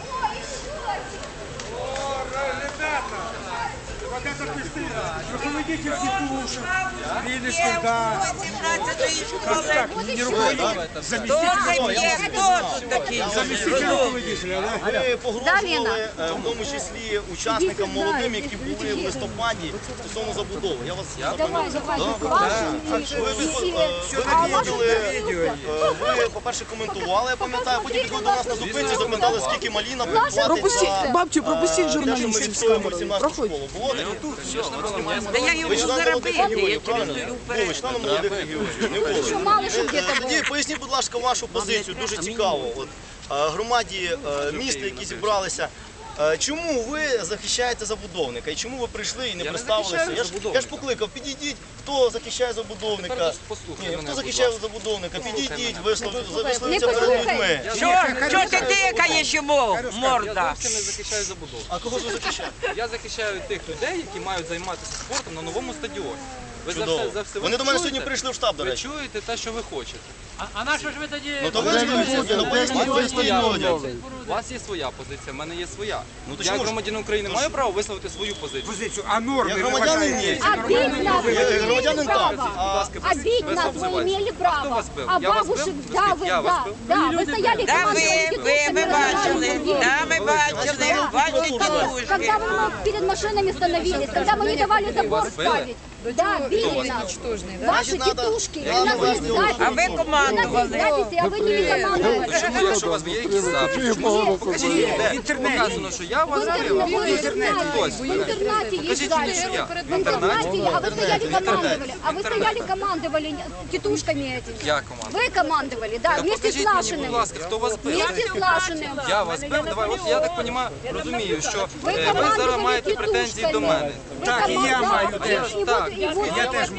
Ой, еще один. Руководитель тетушек, видишь, да. Так, не руководитель, заместитель. Хто тут такий? заместитель руководителя, да? Ви погрожували е, в тому числі учасникам молодим, які були в листопаді стосовно забудови. Я вас Давай, давай, Ви, ваши ви, е, ви відвідали, е, ви, по-перше, коментували, я пам'ятаю, потім підійшли до нас на зупинці, запитали, скільки Маліна платить Пропустіть, бабцю, пропустіть те, що ми журналістів з відстоюємо камерою. 17 Та я член заробити, я Ну, ви молодих регіонів. Не було. мало щоб Е, где-то Тоді поясніть, будь ласка, вашу позицію. Дуже цікаво. От е, громаді е, міста, які зібралися. е, Чому ви захищаєте забудовника? І чому ви прийшли і не представилися? захищаю Я ж, я ж покликав, підійдіть, хто захищає забудовника. Ні, хто захищає забудовника? Підійдіть, вислов- Не висловіться перед людьми. Що? Що ти дикаєш йому, Я морда? зовсім не захищаю забудову. А кого ж ви захищаєте? Я захищаю тих людей, які мають займатися спортом на новому стадіоні. Ви за Чудово. все, за все Вони до мене чуєте? сьогодні прийшли в штаб, до Ви речі. чуєте те, що ви хочете. А на що ж ви тоді? Ну то ви ж люди, ну поясніть, поясніть людям. У вас є своя позиція, в мене є своя. Ну, то Я чому як ж? громадянин України маю право висловити свою позицію. Позицию, а нормы Я вы громадянин уважаете? є. А бить нас вы Я имели громадянин так. право. Будь ласка, А без- бить без нас вы обзивань. имели А хто право. вас бив? А Я вас бабушек, бив? да, Скажіть, вы, я вас да, бив? да, вы стояли Да ви, ви, ми бачили, да, ми бачили, ваші тітушки. Когда мы перед машинами становились, когда мы не давали забор вас били? ставить. Да, били нас. Ваши Значит, надо- тетушки. надо У нас вас есть не записи. А ви У нас командували. есть записи, а вы не командовали. Чому, якщо у вас є якісь записи? Покажіть, де показано, що я В вас бив. интернете, в Хтось интернете, в мене. интернете есть Покажіть мені, записи. що я. В интернете, а вы стояли командовали. А вы Интернет. стояли командовали тетушками этими. Я команда. Вы командовали, да, Та вместе с покажіть мені, будь Лашиным. ласка, хто вас бив? Вместе с Лашиным. Я вас бив, давай, от я так розумію, розумію, що Ви е, зараз маєте претензії до мене. Так, і я маю теж. Так. Я теж